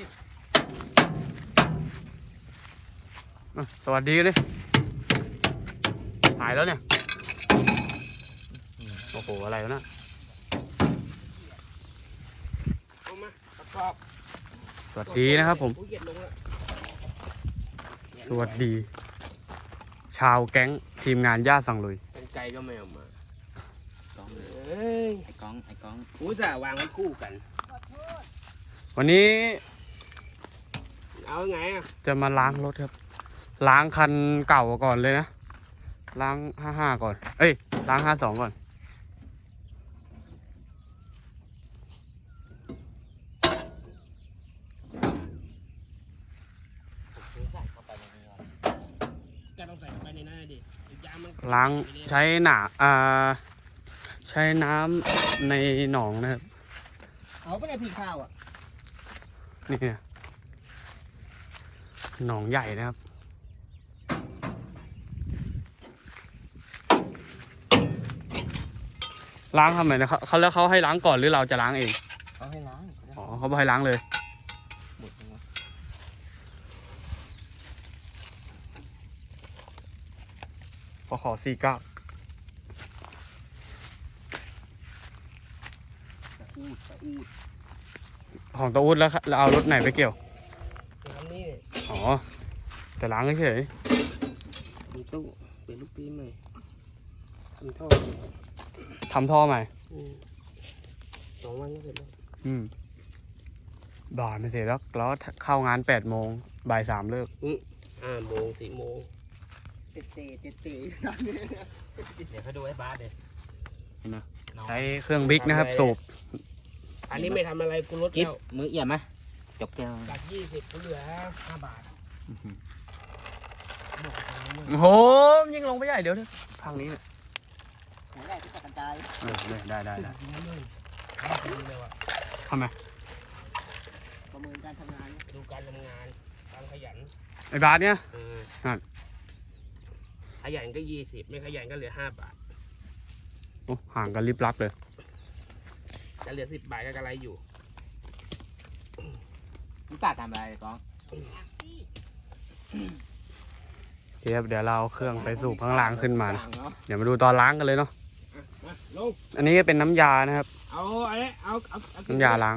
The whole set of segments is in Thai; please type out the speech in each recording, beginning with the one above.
ดิอะสวัสดีกันเลยหายแล้วเนี่ย โอ้โห อะไรวะเนะเอามาประกอบสวัสดีนะครับผมโอ้ยเหยียดลงแล้วสวัสดี ชาวแก๊งทีมงานย่าสั่งลุยเป็นไกลก็ไม่เอามาก้องเลยเอ้ยไอ้ก้องไอ้ก้อง กูจะวางไว้คู่กัน วันนี้ เอาไงอะจะมาล้างรถครับ ล้างคันเก่าก่อนเลยนะ ล้างห้าห้าก่อน เอ้ย ล้างห้าสองก่อนใส่เข้าไปในนี้ก่อนก็ต้องใส่เข้าไปในนั้นนะดิเดี๋ยวยางมันล้างใช้หนาอ่า ใช้น้ำในหนองนะครับ เอาไปในพี่ข้าวอะ นี่นะ หนองใหญ่นะครับล้างทำไมนะเขาเขาแล้วเขาให้ล้างก่อนหรือเราจะล้างเองเอาให้ล้างอ๋อเขาบอกให้ล้างเลยหมดแล้วพอขอสี่เก้าตะอูดตะอูดของตะอุดแล้วเราเอารถไหนไปเกี่ยวเดี๋ยวทำนี่ อ๋อแต่ล้างเฉยมีตู้เปลี่ยนลูกปีนใหม่ทำท่อๆทำท่อใหม่อืมสองวันก็เสร็จแล้วอืมบ่ายไม่เสร็จแล้วแล้วเข้างานแปดโมงบ่ายสามเลิกห้าโมงสี่โมงเตะเตะเตะเตะเดี๋ยวเขาดูไอ้บาสเด็ดเห็นไหมน้องใช้เครื่องบิ๊กนะครับสูบอันนี้ไม่ทำอะไรกูลดกิ๊บแล้วมือเอี่ยมไหมจบแก้วจากยี่สิบกูเหลือห้าบาทบอกไปเลย โอ้โหยิงลงไปใหญ่เดี๋ยวเถอะทางนี้เนี่ยหัวแรกที่ตัดกันใจเออเนี่ยได้ได้ได้ยิงเลยไม่ดีเลยว่ะทำไมประเมินการทำงานดูการทำงานการขยันไอ้บาสเนี่ยเออนั่นขยันก็ยี่สิบไม่ขยันก็เหลือห้าบาทโอ้ห่างกันลิบลับเลยจะเหลือสิบบาทก็กระไรอยู่มึงป้าทำอะไรไอ้ก้อง เทียบเดี๋ยวเราเอาเครื่องไปสูบข้างล่างขึ้นมานะเนาะเดี๋ยวมาดูตอนล้างกันเลยเนาะอะมาลงอันนี้เป็นน้ำยานะครับ เอาอะไรเอาเอาเอาน้ำยาล้าง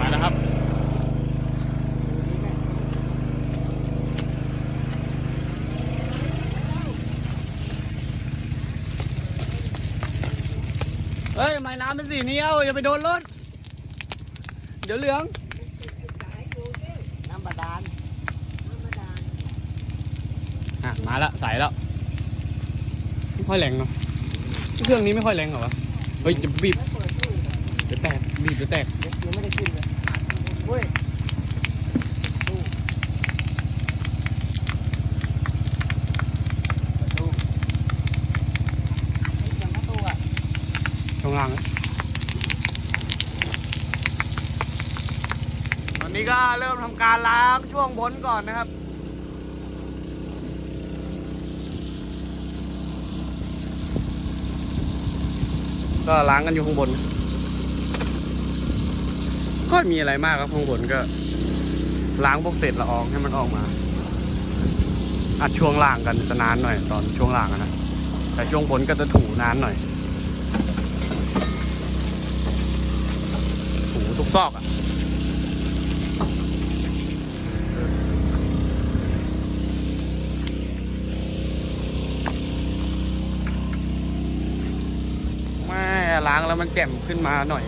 มาแล้วครับ เฮ้ยไม่น้ำเป็นสีนี้เอาอย่าไปโดนรถ เดี๋ยวเหลือง น้ำบาดาลอะมาแล้วใส่แล้ว ไม่ค่อยแรงเนาะเครื่องนี้ไม่ค่อยแรงเหรอวะ เฮ้ยจะบีบจะแตกบีบจะแตกยังไม่ได้ขึ้นเลยเว้ยตู้ตู้ไอ้ยังก็ตู้อะช่วงล่างนะตอ นนี้ก็เริ่มทำการล้างช่วงบนก่อนนะครับก็ล้างกันอยู่ข้างบน ก็มีอะไรมากครับข้างบนก็ ล้างพวกเศษละอองให้มันออกมา อัดช่วงล่างกันจะนานหน่อย ตอนช่วงล่างนะ แต่ช่วงบนก็จะถูนานหน่อย ถูทุกซอกอะม่ล้าง แล้วมันแจ่มขึ้นมาหน่อย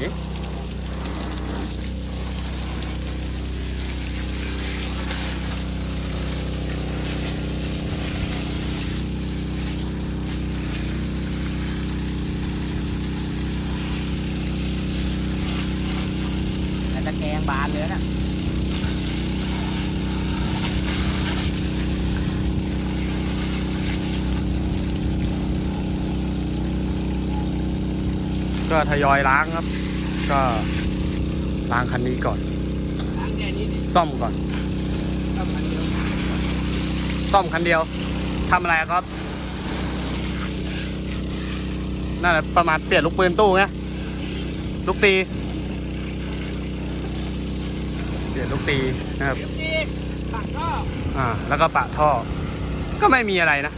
แต่ตะแกรงบานเลยนะ ก็ทยอยล้างครับ ก็ล้างคันนี้ก่อน ซ่อมก่อน ซ่อมคันเดียวทำอะไรครับนั่นแหละประมาณเปลี่ยนลูกปืนตู้ไงลูกตี เปลี่ยนลูกตีนะครับอ่า แล้วก็ปะท่อ ก็ไม่มีอะไรนะ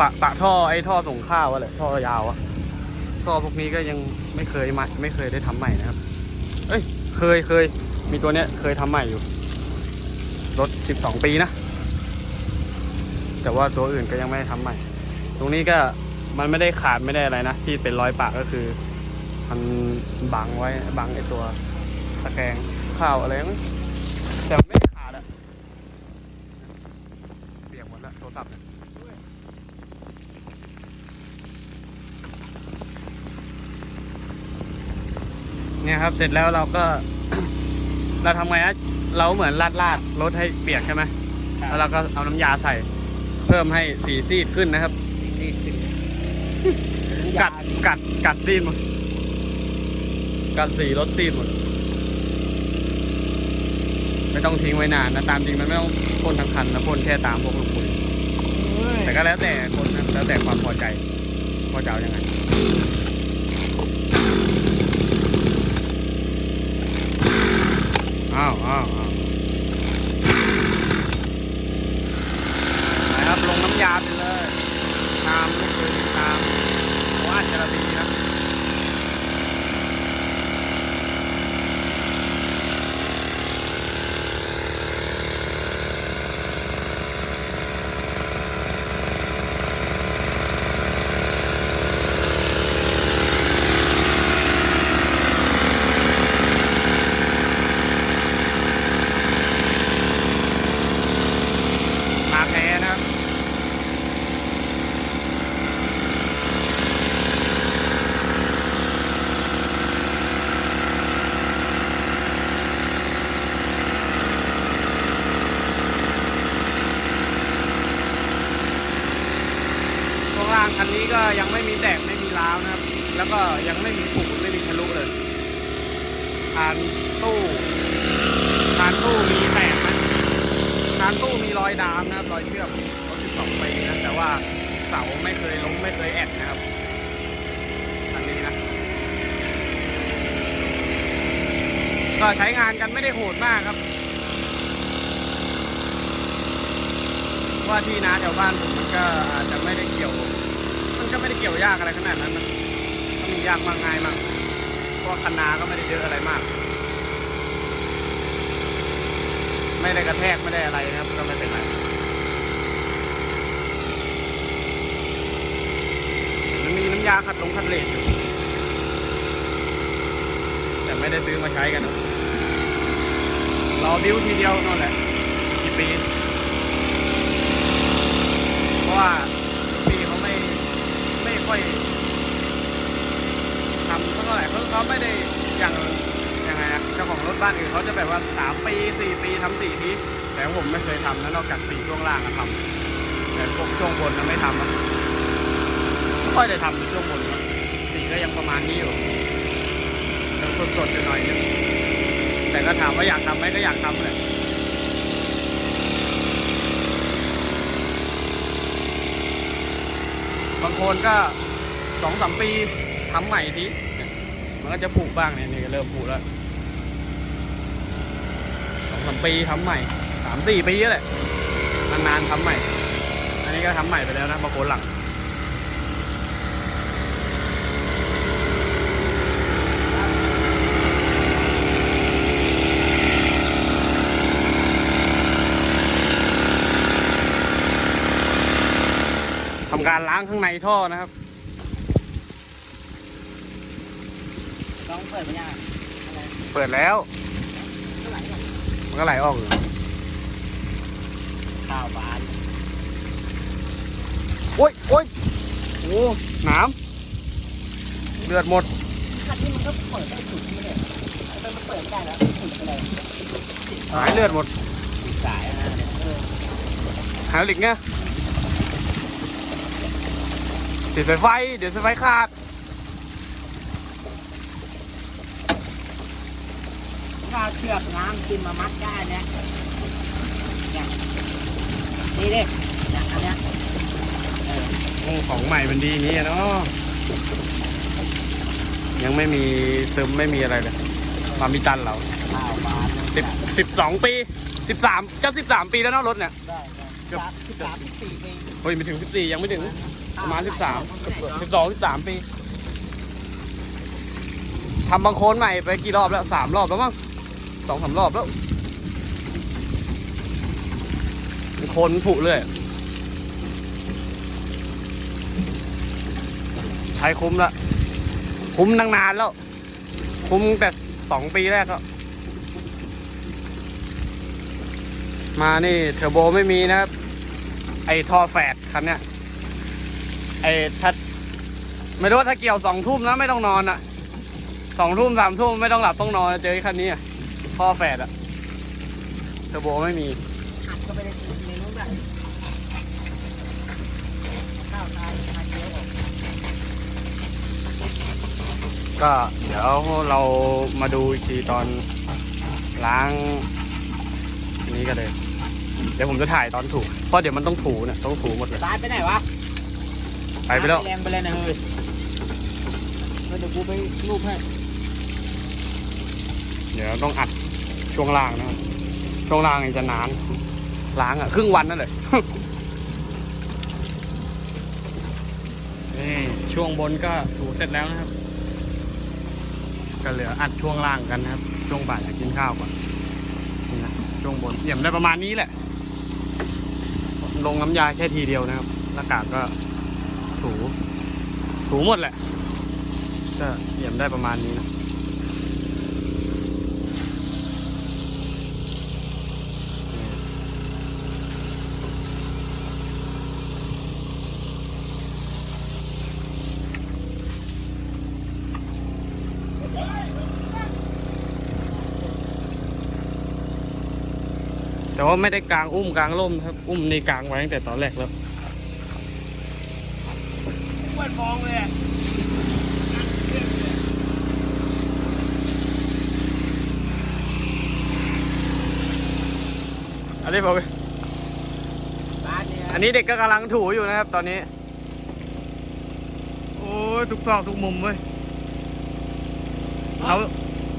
ปะปะท่อไอ้ท่อส่งข้าวอะแหละท่อยาวอะ ท่อพวกนี้ก็ยังไม่เคยมาไม่เคยได้ทำใหม่นะครับ เอ้ยเคยเคย มีตัวเนี้ยเคยทำใหม่อยู่ รถสิบสองปีนะ แต่ว่าตัวอื่นก็ยังไม่ได้ทำใหม่ ตรงนี้ก็มันไม่ได้ขาดไม่ได้อะไรนะ ที่เป็นร้อยปะก็คือมันบังไว้บังไอตัวตะแกรงข้าวอะไรมั้งแต่ไม่ได้ขาดอะเปียกหมดแล้วโทรศัพท์ เนี่ยเนี่ยครับ เสร็จแล้วเราก็ เราทำไงอะเราเหมือนลาดลาดรถให้เปียกใช่ไหมแล้วเราก็เอาน้ำยาใส่ เพิ่มให้สีซีดขึ้นนะครับ ซีดขึ้นกัดกัดกัดซีดหมดกัดสีรถซีดหมดไม่ต้องทิ้งไว้นานนะตามจริงมันไม่ต้องพ่นทั้งคันนะพ่นแค่ตามพวกลูกปุ๋ยแต่ก็แล้วแต่คนนะแล้วแต่ความพอใจว่าจะเอายังไง อ้าวอ้าวอ้าวนะครับลงน้ำยาไปเลย ตามลูกปืนตามว่าจะระบีนะ มาแพ้นะครับ ช่วงล่างคันนี้ก็ยังไม่มีแตกไม่มีร้าวนะครับ แล้วก็ยังไม่มีผุไม่มีทะลุเลยคานตู้คานตู้มีแตกนะคานตู้มีรอยดามนะครับรอยเชือก รถ12ปีนะแต่ว่าเสาไม่เคยล้มไม่เคยแอดนะครับคันนี้นะ ก็ใช้งานกันไม่ได้โหดมากครับ ว่าที่นาแถวบ้านผมมันก็อาจจะไม่ได้เกี่ยว มันก็ไม่ได้เกี่ยวยากอะไรขนาดนั้นนะก็มียากมากง่ายมากเพราะคันนาก็ไม่ได้เยอะอะไรมากไม่ได้กระแทกไม่ได้อะไรนะครับ ก็ไม่เป็นไรมันมีน้ำ ยาขัดลงขัดเลนอยู่แต่ไม่ได้ซื้อมาใช้กันนะรอบิ้วทีเดียวนั่นแหละกี่ปีเพราะว่าพี่เขาไม่ไม่ค่อยทำเท่าไหร่เขาเขาไม่ได้อย่างยังไงอะเจ้าของรถบ้านอื่นเขาจะแบบว่าสามปีสี่ปีทำสี่ทีแต่ผมไม่เคยทำนะนอกจากสีช่วงล่างอะทำแต่พวกช่วงบนนะไม่ทำนะ ค่อยได้ทำช่วงบนสีก็ยังประมาณนี้อยู่ยังสดๆอยู่หน่อยนึงแต่ก็ถามว่าอยากทำไหมก็อยากทำเลยบางคนก็สองสามปีทำใหม่ทีมันก็จะผุบ้างเนี่ยนี่ก็เริ่มผุแล้วสองสามปีทำใหม่สามสี่ปีแล้วแหละนานๆทำใหม่ อันนี้ก็ทำใหม่ไปแล้วนะบางคนหลังำการล้างข้างในท่อนะครับต้องเปิดไหมยังเปิดแล้ว มันก็ไหลออกอยู่ข้าวบานโอ้ยโอ้ยโอ้หน้ำเลือดหมดคันนี้มันก็เปิดได้สุดที่เลยมันเปิดไม่ได้แล้วสุดไปเลยหายเลือดหมดติดสายนะเนี่ยเออหายหลิกไง ติดสายไฟ เดี๋ยวสายไฟขาดถ้าเชือกน้ำกินมามัดได้เนี่ยเนี่ยนี่ดิเนี่ยอันเนี้ยเออโอ้ของใหม่มันดีอย่างนี้อะเนาะยังไม่มีซึมไม่มีอะไรเลยมามีตันเราข้าวบานสิบสิบสองปีสิบสามจะสิบสามปีแล้วเนาะรถเนี่ย ได้ได้สามสิบสามสิบสี่ปีเฮ้ยไม่ถึงสิบสี่ยังไม่ถึง ประมาณสิบสามสิบสองสิบสามปีทำบางโคนใหม่ไปกี่รอบแล้วสามรอบแล้วมั้งสองสามรอบแล้วโคนผุเลย ใช้คุ้มละ คุ้มนานแล้ว คุ้มแต่สองปีแรกก็มานี่เทอร์โบไม่มีนะครับ ไอ้ท่อแฝดคันเนี้ย ไอ้ถ้าไม่รู้ว่าถ้าเกี่ยวสองทุ่มนะไม่ต้องนอนอะสองทุ่มสามทุ่มไม่ต้องหลับต้องนอนเจอคันนี้อะท่อแฝดอะเทอร์โบไม่มีอัดก็ไปในในนู้นแบบข้าวตายทานเยอะออกก็เดี๋ยวเรามาดูอีกทีตอนล้างอันนี้กันเลย เดี๋ยวผมจะถ่ายตอนถูเพราะเดี๋ยวมันต้องถูเนี่ยต้องถูหมดเลย ตายไปไหนวะ ไปไปแล้ว แรงไปเลยนะเฮ้ยเดี๋ยวกูไปรูปให้เดี๋ยวต้องอัดช่วงล่างนะครับช่วงล่างนี่จะนานล้างอะครึ่งวันนั่นเลยนี่ช่วงบนก็ถูเสร็จแล้วนะครับ ก็เหลืออัดช่วงล่างกันนะครับ ช่วงบ่ายอยากกินข้าวก่อนนี่นะช่วงบนเอี่ยมได้ประมาณนี้แหละ ลงน้ำยาแค่ทีเดียวนะครับหน้ากากก็ ถูถูหมดแหละ ก็เอี่ยมได้ประมาณนี้นะแต่ว่าไม่ได้กลางอุ้มกลางร่มครับ อุ้มในกลางไว้ตั้งแต่ตอนแรกแล้ว ปิดมองเลยอะอันนี้บอกบ้านเนี่ยอันนี้เด็กก็กำลังถูอยู่นะครับ ตอนนี้ โอ้ยทุกซอกทุกมุมเว้ยเขา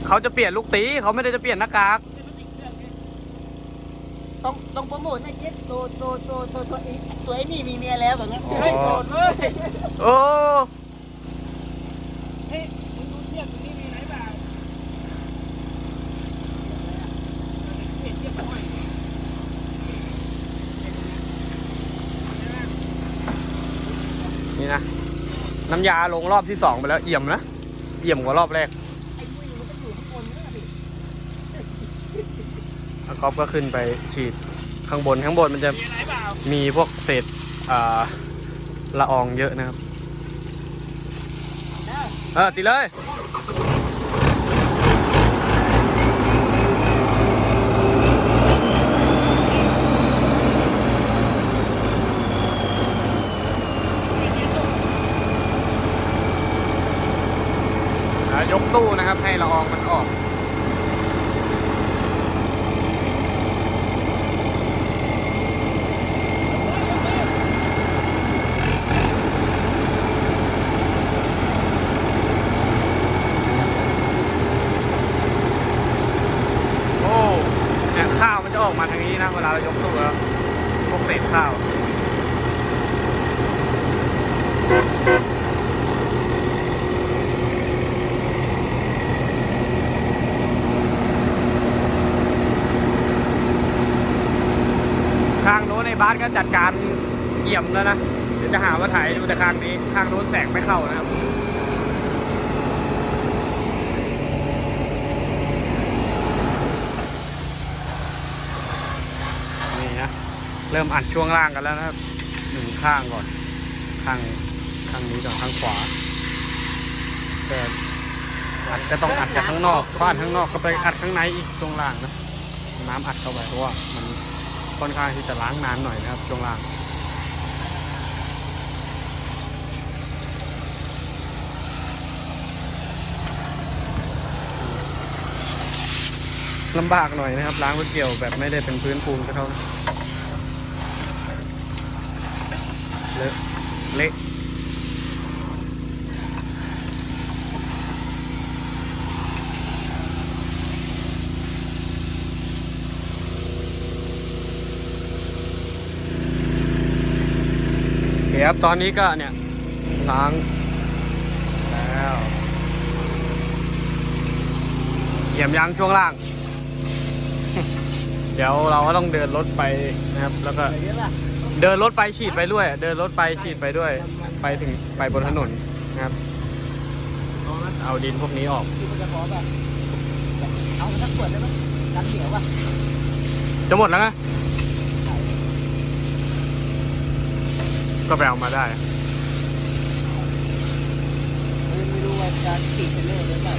เขาจะเปลี่ยนลูกตีเขาไม่ได้จะเปลี่ยนหน้ากาก ต้องต้องโปรโมทนะเจ๊ตัวตัวตัวตัวตัวไอ้ตัวไอ้นี่มีเมียแล้วแบบนี้เฮ้ยโดนเลยโอ้เฮ้ยมึงดูเทียบตรงนี้มีไหนบ้างเทียบเทียบหน่อยนี่นะ น้ำยาลงรอบที่สองไปแล้วเอี่ยมนะ เอี่ยมกว่ารอบแรก ไอ้มุ้ยมันก็อยู่ข้างบนนี่นะพี่ แล้ว ก๊อฟก็ขึ้นไปฉีดข้างบนข้างบนมันจะมีพวกเศษละอองเยอะนะครับ เออติเลย อ่ายกตู้นะครับให้ละอองมันออก โอ้ เนี่ยข้าวมันจะออกมาทางนี้นะเวลาเรายกตู้แล้วพวกเศษข้าวข้างโน้นในบ้านก็จัดการเยี่ยมแล้วนะ เดี๋ยวจะหาว่าถ่ายดูแต่ข้างนี้ ข้างโน้นแสงไม่เข้านะครับ นี่นะ เริ่มอัดช่วงล่างกันแล้วนะครับหนึ่งข้างก่อน ข้างข้างนี้ก่อนข้างขวาแต่อัดก็ต้องอัดจากข้างนอกบ้านข้างนอกก็ไปอัดข้างในอีกช่วงล่างนะน้ำอัดเข้าไปเพราะว่ามันค่อนข้างที่จะล้างนานหน่อยนะครับช่วงล่างลำบากหน่อยนะครับ ล้างรถเกี่ยวแบบไม่ได้เป็นพื้นปูนก็เท่านะ เลอะเละคครับตอนนี้ก็เนี่ยล้างแล้วเหยียบยางช่วงล่าง เดี๋ยวเราก็ต้องเดินรถไปนะครับ แล้วก็ เงี้ยล่ะเดินรถไปฉีดไปด้วย เดินรถไปฉีดไปด้วย ไปถึงไปบนถนนนะครับ เอาดินพวกนี้ออก ที่มันจะขอแบบเอามาสักขวดได้ไหมน้ำเหนียวป่ะจะหมดแล้วไงก็ไปเอามาได้ ไม่รู้ว่าจะฉีดไปเรื่อยหรือเปล่า